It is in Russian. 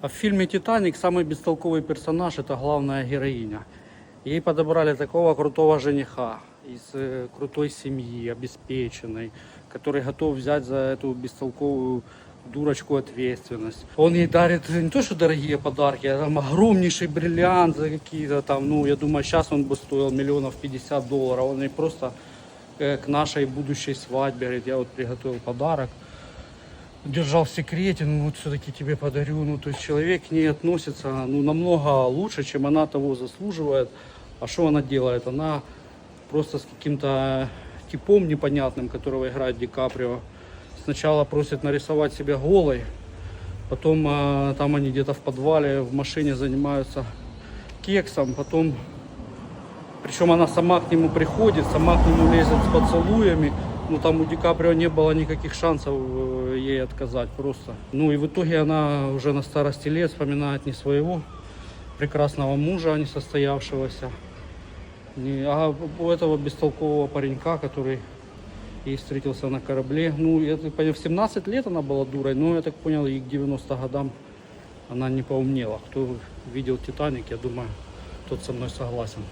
А в фильме «Титаник» самый бестолковый персонаж – это главная героиня. Ей подобрали такого крутого жениха из э, крутой семьи, обеспеченной, который готов взять за эту бестолковую дурочку ответственность. Он ей дарит не то, что дорогие подарки, а там огромнейший бриллиант за какие-то там, ну, я думаю, сейчас он бы стоил миллионов 50 долларов. Он ей просто э, к нашей будущей свадьбе говорит, я вот приготовил подарок держал в секрете, ну вот все-таки тебе подарю. Ну, то есть человек к ней относится ну, намного лучше, чем она того заслуживает. А что она делает? Она просто с каким-то типом непонятным, которого играет Ди Каприо, сначала просит нарисовать себя голой, потом а, там они где-то в подвале, в машине занимаются кексом, потом причем она сама к нему приходит, сама к нему лезет с поцелуями. Ну там у Ди Каприо не было никаких шансов э, ей отказать просто. Ну и в итоге она уже на старости лет вспоминает не своего прекрасного мужа, а не состоявшегося. Не- А у этого бестолкового паренька, который ей встретился на корабле. Ну, я так понял, в 17 лет она была дурой, но я так понял, и к 90 годам она не поумнела. Кто видел «Титаник», я думаю, тот со мной согласен.